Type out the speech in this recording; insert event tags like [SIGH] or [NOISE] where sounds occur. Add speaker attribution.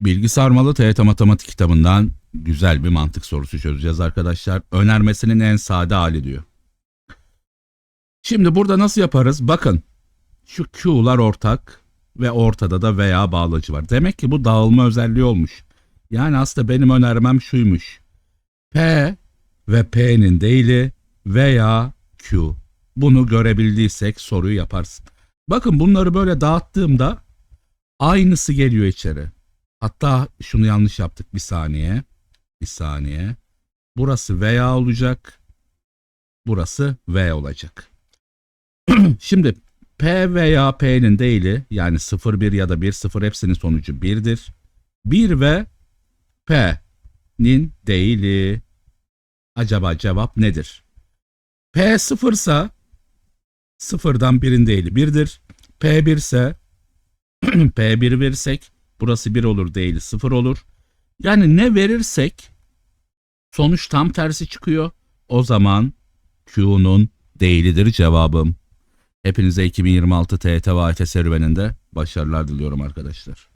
Speaker 1: Bilgi sarmalı TYT Matematik kitabından güzel bir mantık sorusu çözeceğiz arkadaşlar. Önermesinin en sade hali diyor. Şimdi burada nasıl yaparız? Bakın şu Q'lar ortak ve ortada da veya bağlacı var. Demek ki bu dağılma özelliği olmuş. Yani aslında benim önermem şuymuş. P ve P'nin değili veya Q. Bunu görebildiysek soruyu yaparsın. Bakın bunları böyle dağıttığımda aynısı geliyor içeri. Hatta şunu yanlış yaptık bir saniye. Bir saniye. Burası veya olacak. Burası V olacak. [CLEARS THROAT] Şimdi P veya P'nin değili yani 0, 1 ya da 1, 0 hepsinin sonucu 1'dir. 1 ve P'nin değili. Acaba cevap nedir? P 0 ise 0'dan 1'in değili 1'dir. P 1 ise P1 verirsek burası 1 olur değili 0 olur. Yani ne verirsek sonuç tam tersi çıkıyor. O zaman Q'nun değilidir cevabım. Hepinize 2026 TET serüveninde başarılar diliyorum arkadaşlar.